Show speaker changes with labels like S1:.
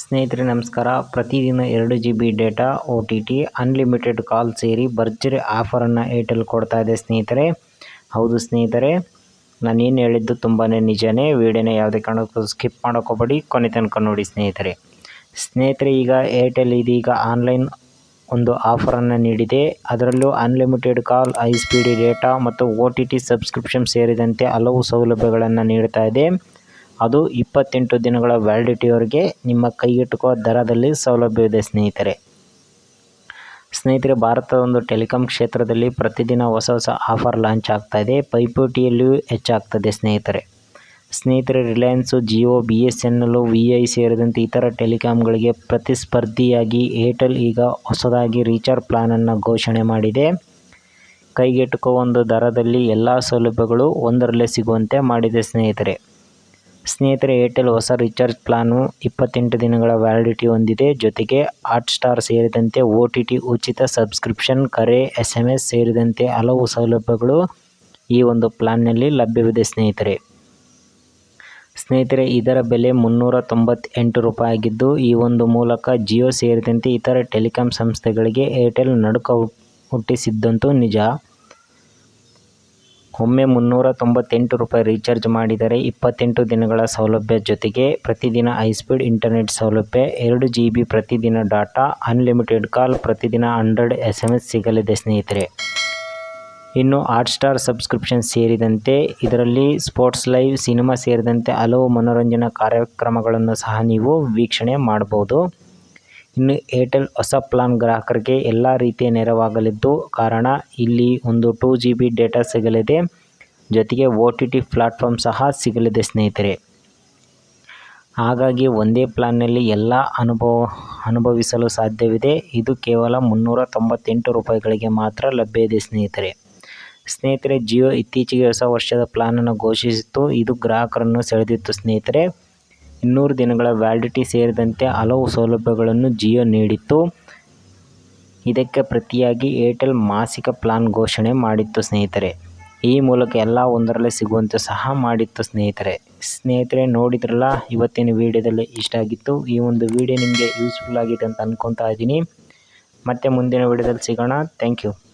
S1: ಸ್ನೇಹಿತರೆ, ನಮಸ್ಕಾರ. ಪ್ರತಿದಿನ ಎರಡು G B data O T T unlimited call ಸೇರಿ ಭರ್ಜರಿ ಆಫರನ್ನು ಏರ್ಟೆಲ್ ಕೊಡ್ತಾ ಇದೆ ಸ್ನೇಹಿತರೆ. ಹೌದು ಸ್ನೇಹಿತರೆ ನಾನು ಏನು ಹೇಳಿದ್ದು ತುಂಬಾ ನಿಜನೇ. ವಿಡಿಯೋನ ಯಾವುದೇ ಕಾರಣಕ್ಕೂ ಸ್ಕಿಪ್ ಮಾಡೋಕ್ಕೋಗ್ಬೇಡಿ ಕೊನೆ ತನಕ ನೋಡಿ ಸ್ನೇಹಿತರೆ. ಸ್ನೇಹಿತರೆ, ಈಗ ಏರ್ಟೆಲ್ ಇದೀಗ ಆನ್ಲೈನ್ ಒಂದು ಆಫರನ್ನು ನೀಡಿದೆ. ಅದರಲ್ಲೂ unlimited call high speedy data ಮತ್ತು ಒ ಟಿ ಟಿ ಸಬ್ಸ್ಕ್ರಿಪ್ಷನ್ ಸೇರಿದಂತೆ ಹಲವು ಸೌಲಭ್ಯಗಳನ್ನು ನೀಡ್ತಾ ಇದೆ. ಅದು ಇಪ್ಪತ್ತೆಂಟು ದಿನಗಳ ವ್ಯಾಲಿಡಿಟಿಯವರೆಗೆ ನಿಮ್ಮ ಕೈಗೆಟುಕುವ ದರದಲ್ಲಿ ಸೌಲಭ್ಯವಿದೆ ಸ್ನೇಹಿತರೆ. ಸ್ನೇಹಿತರೆ ಭಾರತದ ಒಂದು ಟೆಲಿಕಾಂ ಕ್ಷೇತ್ರದಲ್ಲಿ ಪ್ರತಿದಿನ ಹೊಸ ಹೊಸ ಆಫರ್ ಲಾಂಚ್ ಆಗ್ತಾ ಇದೆ. ಪೈಪೋಟಿಯಲ್ಲಿಯೂ ಹೆಚ್ಚಾಗ್ತದೆ, ಸ್ನೇಹಿತರೆ. ಸ್ನೇಹಿತರೆ Reliance Jio B S N L V I ಸೇರಿದಂತೆ ಇತರ ಟೆಲಿಕಾಂಗಳಿಗೆ ಪ್ರತಿಸ್ಪರ್ಧಿಯಾಗಿ ಏರ್ಟೆಲ್ ಈಗ ಹೊಸದಾಗಿ ರೀಚಾರ್ಜ್ ಪ್ಲಾನನ್ನು ಘೋಷಣೆ ಮಾಡಿದೆ. ಕೈಗೆಟುಕುವ ಒಂದು ದರದಲ್ಲಿ ಎಲ್ಲ ಸೌಲಭ್ಯಗಳು ಒಂದರಲ್ಲೇ ಸಿಗುವಂತೆ ಮಾಡಿದೆ, ಸ್ನೇಹಿತರೆ. ಸ್ನೇಹಿತರೆ ಏರ್ಟೆಲ್ ಹೊಸ ರೀಚಾರ್ಜ್ ಪ್ಲಾನು ಇಪ್ಪತ್ತೆಂಟು ದಿನಗಳ ವ್ಯಾಲಿಡಿಟಿ ಹೊಂದಿದೆ. ಜೊತೆಗೆ ಹಾಟ್ಸ್ಟಾರ್ ಸೇರಿದಂತೆ ಓ ಟಿ ಟಿ ಉಚಿತ ಸಬ್ಸ್ಕ್ರಿಪ್ಷನ್ ಕರೆ ಎಸ್ ಎಂ ಎಸ್ ಸೇರಿದಂತೆ ಹಲವು ಸೌಲಭ್ಯಗಳು ಈ ಒಂದು ಪ್ಲಾನ್ನಲ್ಲಿ ಲಭ್ಯವಿದೆ ಸ್ನೇಹಿತರೆ. ಸ್ನೇಹಿತರೆ, ಇದರ ಬೆಲೆ ಮುನ್ನೂರ ತೊಂಬತ್ತೆಂಟು ರೂಪಾಯಿ ಆಗಿದ್ದು, ಈ ಒಂದು ಮೂಲಕ ಜಿಯೋ ಸೇರಿದಂತೆ ಇತರ ಟೆಲಿಕಾಂ ಸಂಸ್ಥೆಗಳಿಗೆ ಏರ್ಟೆಲ್ ನಡುಕ ಹುಟ್ಟಿಸಿದ್ದಂತೂ ನಿಜ. ಒಮ್ಮೆ ಮುನ್ನೂರ ತೊಂಬತ್ತೆಂಟು ರೂಪಾಯಿ ರೀಚಾರ್ಜ್ ಮಾಡಿದರೆ ಇಪ್ಪತ್ತೆಂಟು ದಿನಗಳ ಸೌಲಭ್ಯ ಜೊತೆಗೆ ಪ್ರತಿದಿನ ಹೈಸ್ಪೀಡ್ ಇಂಟರ್ನೆಟ್ ಸೌಲಭ್ಯ, ಎರಡು ಜಿ ಬಿ ಪ್ರತಿದಿನ ಡಾಟಾ ಅನ್ಲಿಮಿಟೆಡ್ ಕಾಲ್ ಪ್ರತಿದಿನ ಹಂಡ್ರೆಡ್ ಎಸ್ ಎಂ ಎಸ್ ಸಿಗಲಿದೆ ಸ್ನೇಹಿತರೆ. ಇನ್ನು ಹಾಟ್ಸ್ಟಾರ್ ಸಬ್ಸ್ಕ್ರಿಪ್ಷನ್ ಸೇರಿದಂತೆ ಇದರಲ್ಲಿ ಸ್ಪೋರ್ಟ್ಸ್ ಲೈವ್ ಸಿನಿಮಾ ಸೇರಿದಂತೆ ಹಲವು ಮನೋರಂಜನಾ ಕಾರ್ಯಕ್ರಮಗಳನ್ನು ಸಹ ನೀವು ವೀಕ್ಷಣೆ ಮಾಡಬಹುದು. ಇನ್ನು ಏರ್ಟೆಲ್ ಹೊಸ ಪ್ಲಾನ್ ಗ್ರಾಹಕರಿಗೆ ಎಲ್ಲ ರೀತಿಯ ನೆರವಾಗಲಿದ್ದು, ಕಾರಣ ಇಲ್ಲಿ ಒಂದು ಟೂ ಜಿ ಬಿ ಡೇಟಾ ಸಿಗಲಿದೆ. ಜೊತೆಗೆ ಒ ಟಿ ಟಿ ಪ್ಲಾಟ್ಫಾರ್ಮ್ ಸಹ ಸಿಗಲಿದೆ ಸ್ನೇಹಿತರೆ. ಹಾಗಾಗಿ ಒಂದೇ ಪ್ಲಾನ್ನಲ್ಲಿ ಎಲ್ಲ ಅನುಭವ, ಅನುಭವಿಸಲು ಸಾಧ್ಯವಿದೆ. ಇದು ಕೇವಲ ಮುನ್ನೂರ ತೊಂಬತ್ತೆಂಟು ರೂಪಾಯಿಗಳಿಗೆ ಮಾತ್ರ ಲಭ್ಯ ಇದೆ ಸ್ನೇಹಿತರೆ. ಸ್ನೇಹಿತರೆ ಜಿಯೋ ಇತ್ತೀಚೆಗೆ ಹೊಸ ವರ್ಷದ ಪ್ಲಾನನ್ನು ಘೋಷಿಸಿತ್ತು. ಇದು ಗ್ರಾಹಕರನ್ನು ಸೆಳೆದಿತ್ತು ಸ್ನೇಹಿತರೆ. ಇನ್ನೂರು ದಿನಗಳ ವ್ಯಾಲಿಡಿಟಿ ಸೇರಿದಂತೆ ಹಲವು ಸೌಲಭ್ಯಗಳನ್ನು ಜಿಯೋ ನೀಡಿತ್ತು. ಇದಕ್ಕೆ ಪ್ರತಿಯಾಗಿ ಏರ್ಟೆಲ್ ಮಾಸಿಕ ಪ್ಲಾನ್ ಘೋಷಣೆ ಮಾಡಿತ್ತು ಸ್ನೇಹಿತರೆ. ಈ ಮೂಲಕ ಎಲ್ಲ ಒಂದರಲ್ಲೇ ಸಿಗುವಂತೆ ಸಹ ಮಾಡಿತ್ತು ಸ್ನೇಹಿತರೆ. ಸ್ನೇಹಿತರೆ, ನೋಡಿದ್ರಲ್ಲ, ಇವತ್ತಿನ ವಿಡಿಯೋದಲ್ಲಿ ಇಷ್ಟ ಆಗಿತ್ತು. ಈ ಒಂದು ವಿಡಿಯೋ ನಿಮಗೆ ಯೂಸ್ಫುಲ್ ಆಗಿದೆ ಅಂತ ಅಂದ್ಕೊತಾ ಇದ್ದೀನಿ. ಮತ್ತೆ ಮುಂದಿನ ವಿಡಿಯೋದಲ್ಲಿ ಸಿಗೋಣ. Thank you